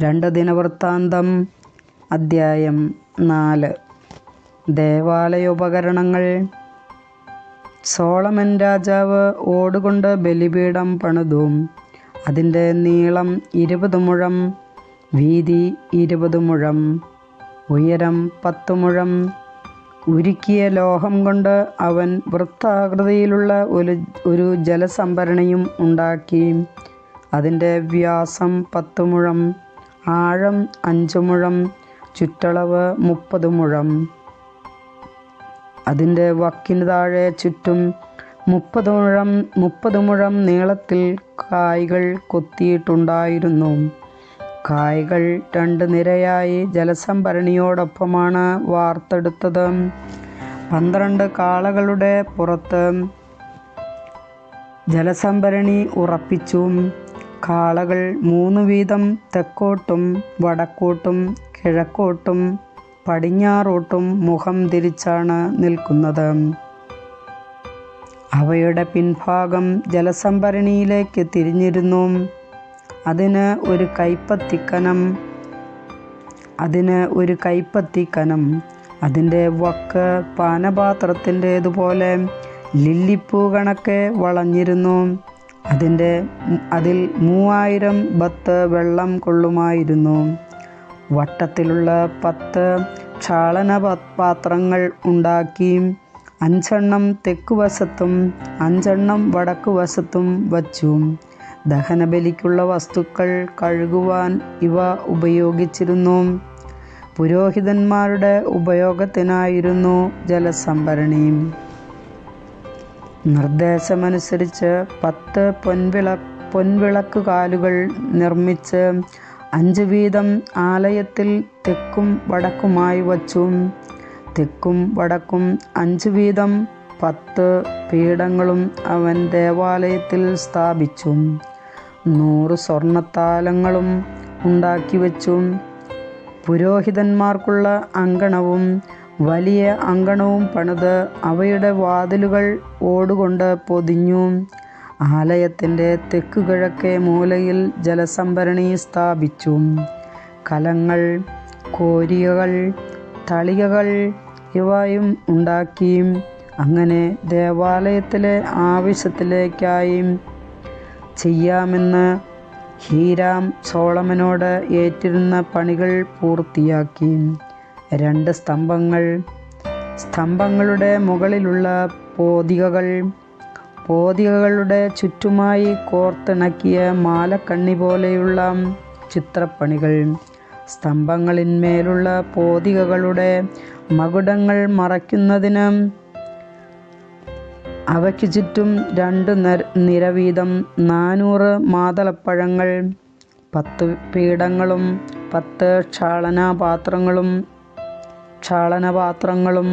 രണ്ട് ദിനവൃത്താന്തം അദ്ധ്യായം നാല്. ദേവാലയോപകരണങ്ങൾ. സോളമൻ രാജാവ് ഓടുകൊണ്ട് ബലിപീഠം പണിതു. അതിന്റെ നീളം ഇരുപത് മുഴം വീതി ഇരുപത് മുഴം ഉയരം പത്ത് മുഴം. ഉരുക്കിയ ലോഹം കൊണ്ട് അവൻ വൃത്താകൃതിയിലുള്ള ഒരു ഒരു ജലസംഭരണിയും ഉണ്ടാക്കി. അതിന്റെ വ്യാസം പത്ത് മുഴം. ആഴം അഞ്ച് മുഴം ചുറ്റളവ് മുപ്പത് മുഴം. അതിന്റെ വക്കിന് താഴെ ചുറ്റും മുപ്പത് മുഴം മുപ്പത് മുഴം നീളത്തിൽ കായ്കൾ കൊത്തിയിട്ടുണ്ടായിരുന്നു. കായ്കൾ രണ്ട് നിരയായി ജലസംഭരണിയോടൊപ്പമാണ് വാർത്തെടുത്തത്. പന്ത്രണ്ട് കാളകളുടെ പുറത്ത് ജലസംഭരണി ഉറപ്പിച്ചു കാളകൾ മൂന്ന് വീതം തെക്കോട്ടും വടക്കോട്ടും കിഴക്കോട്ടും പടിഞ്ഞാറോട്ടും മുഖം തിരിച്ചാണ് നിൽക്കുന്നത്. അവയുടെ പിൻഭാഗം ജലസംഭരണിയിലേക്ക് തിരിഞ്ഞിരുന്നു. അതിന് ഒരു കൈപ്പത്തിക്കനം അതിന് ഒരു കൈപ്പത്തിക്കനം അതിന്റെ വക്ക് പാനപാത്രത്തിന്റേതുപോലെ ലില്ലിപ്പൂ കണക്കെ വളഞ്ഞിരുന്നു. അതിന്റെ അതിൽ മൂവായിരം ബത്ത് വെള്ളം കൊള്ളുമായിരുന്നു. വട്ടത്തിലുള്ള പത്ത് ക്ഷാളന പാത്രങ്ങൾ ഉണ്ടാക്കി അഞ്ചെണ്ണം തെക്കുവശത്തും അഞ്ചെണ്ണം വടക്കുവശത്തും വച്ചു. ദഹനബലിക്കുള്ള വസ്തുക്കൾ കഴുകുവാൻ ഇവ ഉപയോഗിച്ചിരുന്നു. പുരോഹിതന്മാരുടെ ഉപയോഗത്തിനായിരുന്നു ജലസംഭരണി. നിർദ്ദേശമനുസരിച്ച് പത്ത് പൊൻവിള പൊൻവിളക്ക് കാലുകൾ നിർമ്മിച്ച് അഞ്ച് വീതം ആലയത്തിൽ തെക്കും വടക്കുമായി വച്ചു. തെക്കും വടക്കും അഞ്ച് വീതം പത്ത് പീഠങ്ങളും അവൻ ദേവാലയത്തിൽ സ്ഥാപിച്ചു. നൂറ് സ്വർണത്താലങ്ങളും ഉണ്ടാക്കി വച്ചു. പുരോഹിതന്മാർക്കുള്ള അങ്കണവും വലിയ അങ്കണവും പണിത് അവയുടെ വാതിലുകൾ ഓടുകൊണ്ട് പൊതിഞ്ഞു. ആലയത്തിന്റെ തെക്ക് കിഴക്കേ മൂലയിൽ ജലസംഭരണി സ്ഥാപിച്ചു. കലങ്ങൾ കോരികകൾ തളികകൾ ഇവയും ഉണ്ടാക്കി. അങ്ങനെ ദേവാലയത്തിലെ ആവശ്യത്തിലേക്കായി ചെയ്യാമെന്ന് ഹീരാം സോളമനോട് ഏറ്റിരുന്ന പണികൾ പൂർത്തിയാക്കി. രണ്ട് സ്തംഭങ്ങൾ. സ്തംഭങ്ങളുടെ മുകളിലുള്ള പോതികകൾ. പോതികകളുടെ ചുറ്റുമായി കോർത്തിണക്കിയ മാലക്കണ്ണി പോലെയുള്ള ചിത്രപ്പണികൾ. സ്തംഭങ്ങളിന്മേലുള്ള പോതികകളുടെ മകുടങ്ങൾ മറയ്ക്കുന്നതിന് അവയ്ക്ക് ചുറ്റും രണ്ട് നിര വീതം നാനൂറ് മാതളപ്പഴങ്ങൾ. പത്ത് പീഠങ്ങളും പത്ത് ക്ഷാളനപാത്രങ്ങളും ക്ഷാളനപാത്രങ്ങളും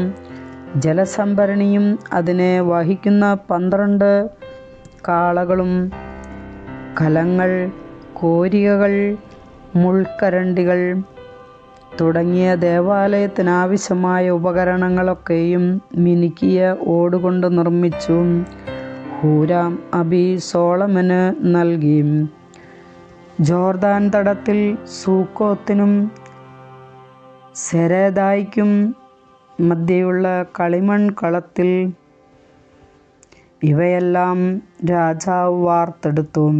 ജലസംഭരണിയും അതിനെ വഹിക്കുന്ന പന്ത്രണ്ട് കാളകളും കലങ്ങൾ കോരികകൾ മുൾക്കരണ്ടികൾ തുടങ്ങിയ ദേവാലയത്തിനാവശ്യമായ ഉപകരണങ്ങളൊക്കെയും മിനുക്കിയ ഓടുകൊണ്ട് നിർമ്മിച്ചു. ഹൂരാം അബി സോളമന് നൽകി. ജോർദാൻ തടത്തിൽ സൂക്കോത്തിനും സെരേദായ്ക്കും മധ്യയുള്ള കളിമൺ കളത്തിൽ ഇവയെല്ലാം രാജാവ് വാർത്തെടുത്തു.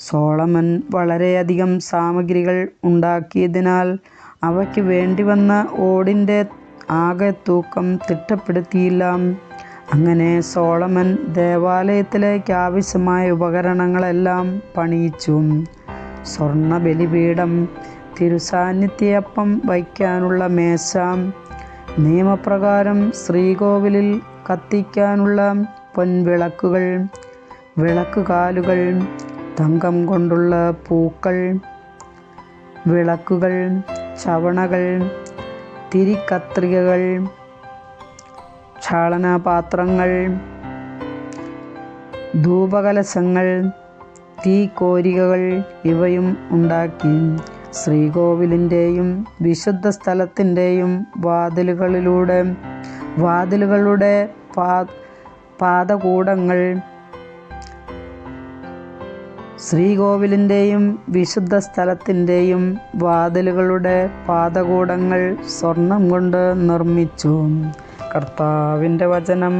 സോളമൻ വളരെയധികം സാമഗ്രികൾ ഉണ്ടാക്കിയതിനാൽ അവയ്ക്ക് വേണ്ടി വന്ന ഓടിന്റെ ആകെ തൂക്കം തിട്ടപ്പെടുത്തിയില്ല. അങ്ങനെ സോളമൻ ദേവാലയത്തിലേക്ക് ആവശ്യമായ ഉപകരണങ്ങളെല്ലാം പണിയിച്ചു. സ്വർണ ബലിപീഠം തിരുസാന്നിധ്യപ്പം വയ്ക്കാനുള്ള മേശ. നിയമപ്രകാരം ശ്രീകോവിലിൽ കത്തിക്കാനുള്ള പൊൻവിളക്കുകൾ വിളക്കുകാലുകൾ തങ്കം കൊണ്ടുള്ള പൂക്കൾ വിളക്കുകൾ ചവണകൾ തിരിക്കത്രികകൾ ക്ഷാളനപാത്രങ്ങൾ ധൂപകലശങ്ങൾ തീ കോരികകൾ ഇവയും ഉണ്ടാക്കി. ശ്രീകോവിലിന്റെയും വിശുദ്ധ സ്ഥലത്തിന്റെയും വാതിലുകളിലൂടെ വാതിലുകളുടെ പാ പാദകൂടങ്ങൾ ശ്രീകോവിലിന്റെയും വിശുദ്ധ സ്ഥലത്തിന്റെയും വാതിലുകളുടെ പാദകൂടങ്ങൾ സ്വർണം കൊണ്ട് നിർമ്മിച്ചു. കർത്താവിന്റെ വചനം.